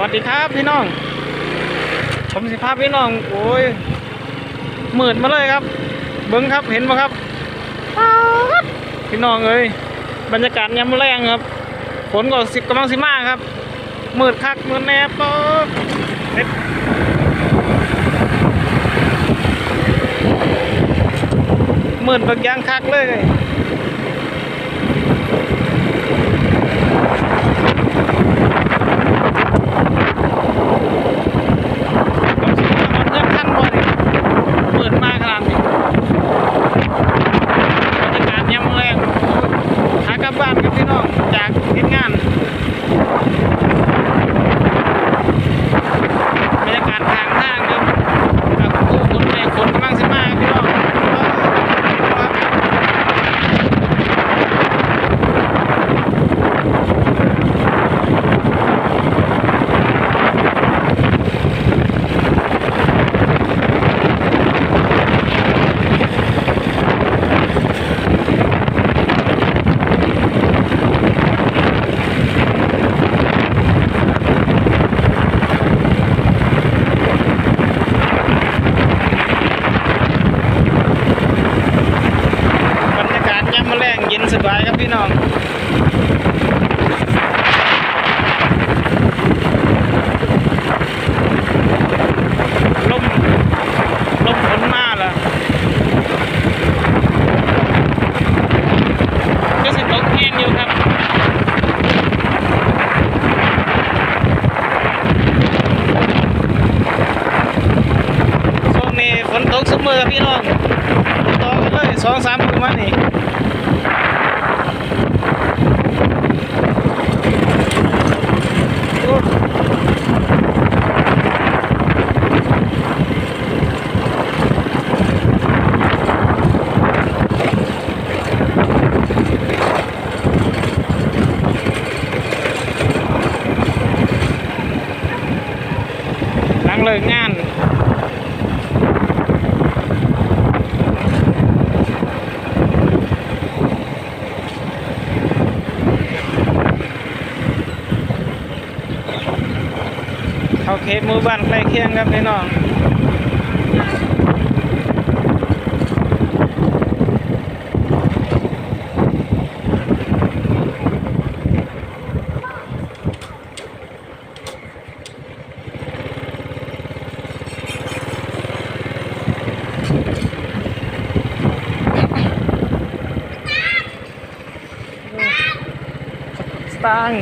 วัสดีครับพี่น้อง ผมสิภาพพี่น้อง โอ้ยหมื่นมาเลยครับ เบิ้งครับเห็นไหมครับป๊าดพี่น้องเอ้ยบรรยากาศยามมื้อแรงครับฝนก็สิกำลังสิมาครับมืดคักมืดแนบป๊ดเฮ็ดมืดบางอย่างคักเลย ต้องสิเงินขั้นบ่นี่เปิดมาขนาดนี้บรรยากาศยามแรงหากลับบ้านกับพี่น้องจากเฮ็ดงานบรรยากาศทางทางครับกับผู้คนแม่คนกำลังสิมาพี่น้องครับ บรรยากาศยามมะแรงเย็น สบายครับพี่น้อง ลม ลมฝนมาแล้วก็สิตกแห้งอยู่ครับ ช่วงนี้ฝนตกเสมอพี่น้องต่อกันเลยสองสามมือมานี่โอ้หลั งเลิกงานเขาเขตหมู่บ้านใกล้เคียงครับพี่น้อง ตังค์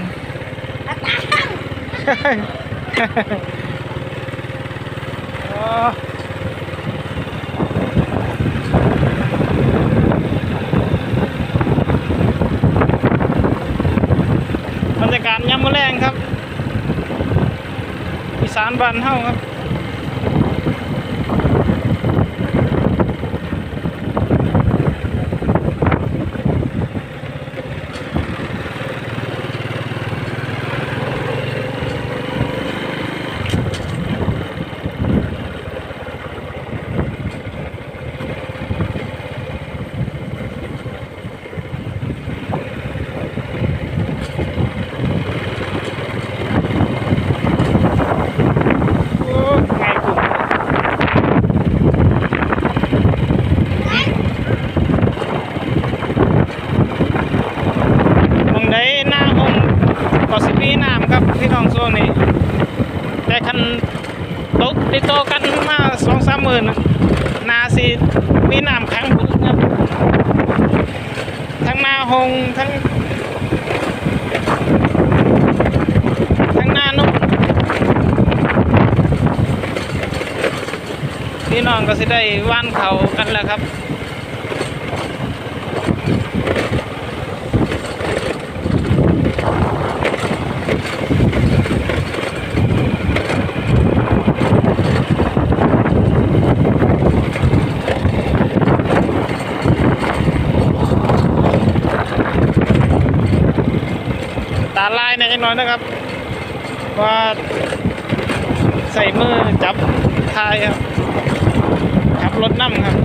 อ๋อบรรยากาศยามมื้อแรงครับอีสานบ้านเฮาครับ โอ้ไงกูมองได้หน้าหงก็สิมีน้ำครับพี่น้องช่วงนี้ แต่คันตกติดต่อกันมาสองสามหมื่นนาสิมีน้ำขังพุ่นครับทั้งนาหงทั้งทั้งนานุ่มพี่น้องก็สิได้ว่านเขากันแล้วครับาลายในจังน้อยนะครับ ว่าใส่มือจับทายครับขับรถนั่ครับ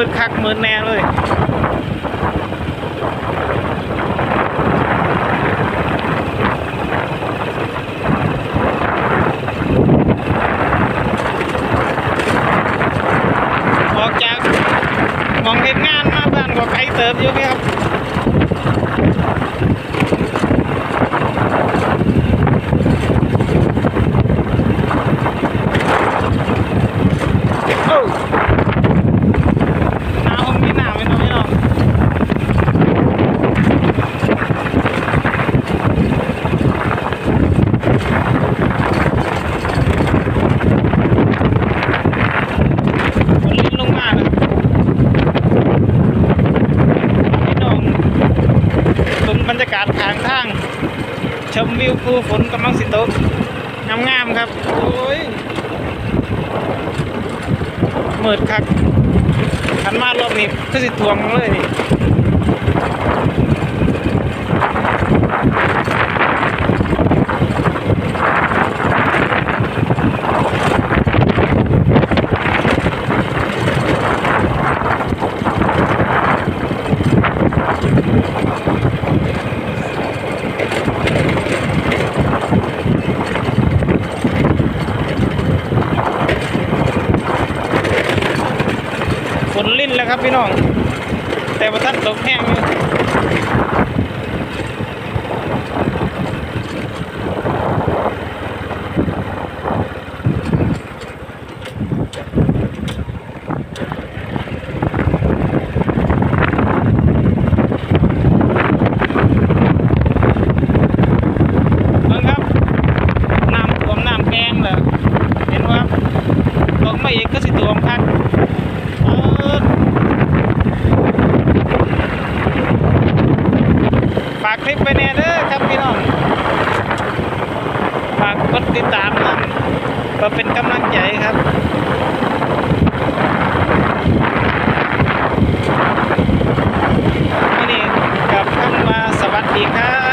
มืดคักมืดแน่เลย ชมวิวภูฝนกำลังสิตกงามงามครับ โอ้ยเมิดคักขันมารอบนี้ก็สิทวงเลยนี่ น้อง แต่ว่าท่านตกแห้งอยู่ อครับพี่น้องฝากกดติดตามนะก็เป็นกำลังใจครับนี่กลับคำว่าสวัสดีครับ